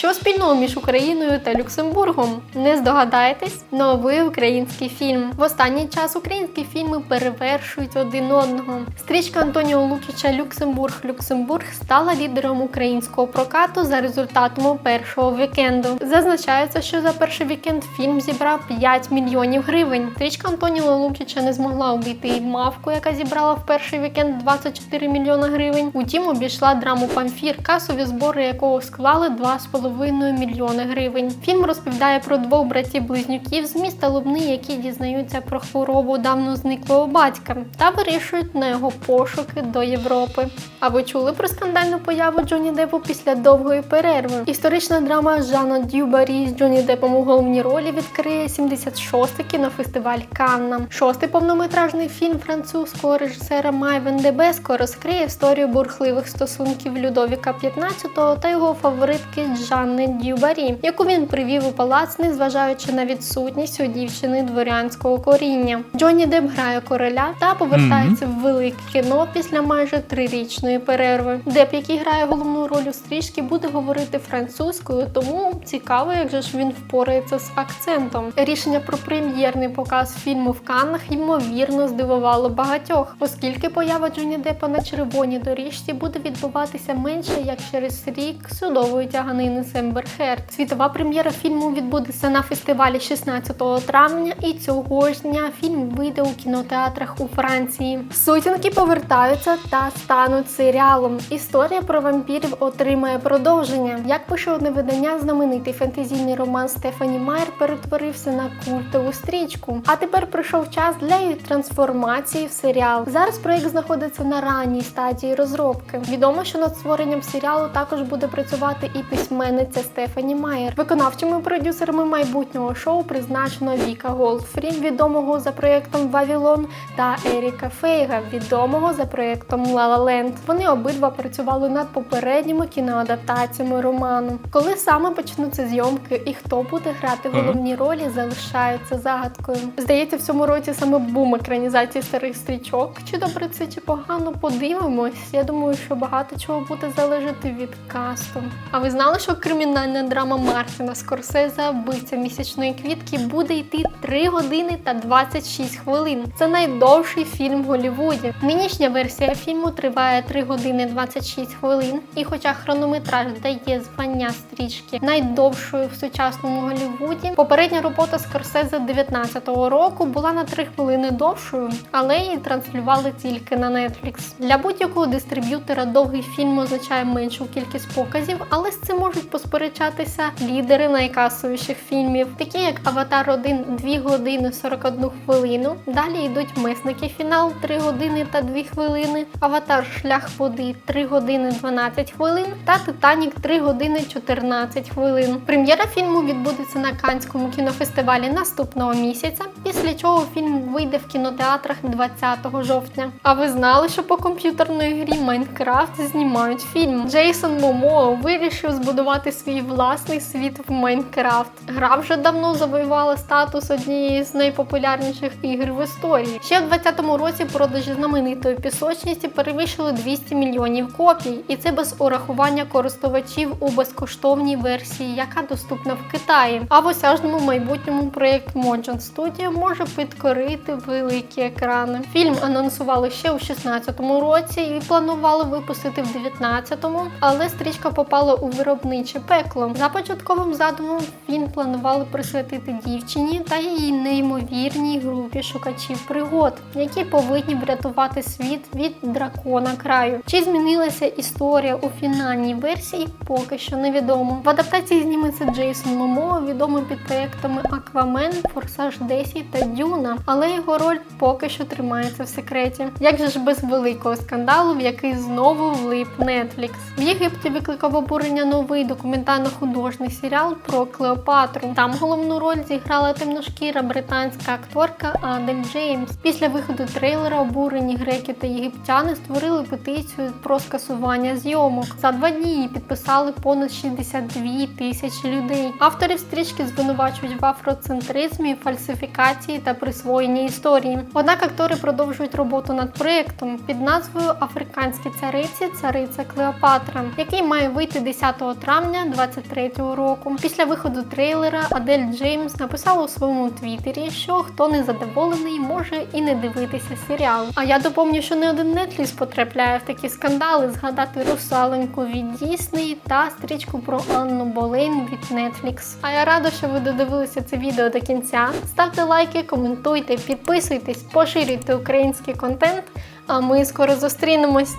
Що спільного між Україною та Люксембургом? Не здогадаєтесь? Новий український фільм. В останній час українські фільми перевершують один одного. Стрічка Антоніо Лукіча Люксембург Люксембург стала лідером українського прокату за результатами першого вікенду. Зазначається, що за перший вікенд фільм зібрав 5 мільйонів гривень. Стрічка Антоніо Лукіча не змогла обійти і мавку, яка зібрала в перший вікенд 24 мільйона гривень. Утім, обійшла драму Памфір, касові збори якого склали 2,5 мільйони гривень. Фільм розповідає про двох братів-близнюків з міста Лубни, які дізнаються про хворобу давно зниклого батька та вирішують на його пошуки до Європи. А ви чули про скандальну появу Джонні Деппу після довгої перерви? Історична драма Жана Дюбарі з Джонні Деппом у головній ролі відкриє 76-й кінофестиваль Канна. Шостий повнометражний фільм французького режисера Май Вендебеско розкриє історію бурхливих стосунків Людовіка XV та його фаворитки Жанни Дюбарі, яку він привів у палац, незважаючи на відсутність у дівчини дворянського коріння. Джонні Депп грає короля та повертається в велике кіно після майже трирічної перерви. Деп, який грає головну роль у стрічці, буде говорити французькою, тому цікаво, як же ж він впорається з акцентом. Рішення про прем'єрний показ фільму в Каннах ймовірно здивувало багатьох, оскільки поява Джонні Деппа на червоній доріжці буде відбуватися менше як через рік судової тяганини з Ембер Світова прем'єра фільму відбудеться на фестивалі 16 травня, і цього ж дня фільм вийде у кінотеатрах у Франції. Сутінки повертаються та стануть серіалом. Історія про вампірів отримає продовження. Як пише одне видання, знаменитий фентезійний роман Стефані Майер перетворився на культову стрічку. А тепер прийшов час для її трансформації в серіал. Зараз проєкт знаходиться на ранній стадії розробки. Відомо, що над створенням серіалу також буде працювати і письменниця Стефані Майер. Виконавчими продюсерами майбутнього шоу призначено Віка Голдфрі, відомого за проєктом Вавілон, та Еріка Фейга, відомого за проєктом La Вони обидва працювали над попередніми кіноадаптаціями роману. Коли саме почнуться зйомки і хто буде грати головні ролі, залишається загадкою. Здається, в цьому році саме бум екранізації старих стрічок. Чи добре це, чи погано, подивимось. Я думаю, що багато чого буде залежати від касту. А ви знали, що кримінальна драма Мартіна Скорсезе «Вбивця місячної квітки буде йти 3 години та 26 хвилин. Це найдовший фільм в Голлівуді. Нинішня версія фільму триває 3 години 26 хвилин. І хоча хронометраж дає звання стрічки найдовшою в сучасному Голлівуді, попередня робота Скорсезе 19-го року була на 3 хвилини довшою, але її транслювали тільки на Netflix. Для будь-якого дистриб'ютора довгий фільм означає меншу кількість показів, але з цим можуть посперечатися лідери найкасовіших фільмів, такі як Аватар 1 2 години 41 хвилину. Далі йдуть месники фінал 3 години та 2 хвилини, Аватар Шлях води 3 години 12 хвилин та Титанік 3 години 14 хвилин. Прем'єра фільму відбудеться на Канському кінофестивалі наступного місяця, після чого фільм вийде в кінотеатрах 20 жовтня. А ви знали, що по комп'ютерної грі Майнкрафт знімають фільм? Джейсон Момо вирішив збудувати свій власний світ в Майнкрафт. Гра вже давно завоювала статус однієї з найпопулярніших ігр в історії. Ще в 2020 році продажі знаменитої пісочниці перевищили 200 мільйонів копій, і це без урахування користувачів у безкоштовній версії, яка доступна в Китаї. А в осяжному майбутньому проєкт Mojang Studio може підкорити великі екрани. Фільм анонсували ще у 16-му році і планували випустити в 19-му, але стрічка попала у виробниче пекло. За початковим задумом фільм планували присвятити дівчині та її неймовірній групі шукачів пригод, які повинні врятувати світ від дракона краю. Чи змінилася історія у фінальній версії? Поки що невідомо. В адаптації зніметься Джейсон Момо, відомий під проектами Аквамен, Форсаж 10 та Дюна, але його роль поки що тримається в секреті. Як же ж без великого скандалу, в який знову влип Netflix? В Єгипті викликав обурення новий документально-художній серіал про Клеопатру. Там головну роль зіграла темношкіра британська акторка Адель Джеймс. Після виходу трейлера обурені греки та єгиптяни створили петицію про скасування зйомок. За два дні її підписали понад 62 тисячі людей. Авторів стрічки звинувачують в афроцентризмі, фальсифікації та присвоєнні історії. Однак актори продовжують роботу над проєктом під назвою Африканські цариці цариця Клеопатра, який має вийти 10 травня травня 23-го року. Після виходу трейлера Адель Джеймс написала у своєму твіттері, що хто не задоволений, може і не дивитися серіал. А я доповню, що не один Netflix потрапляє в такі скандали, згадати русаленьку від Дісней та стрічку про Анну Болейн від Netflix. А я рада, що ви додивилися це відео до кінця. Ставте лайки, коментуйте, підписуйтесь, поширюйте український контент. А ми скоро зустрінемось.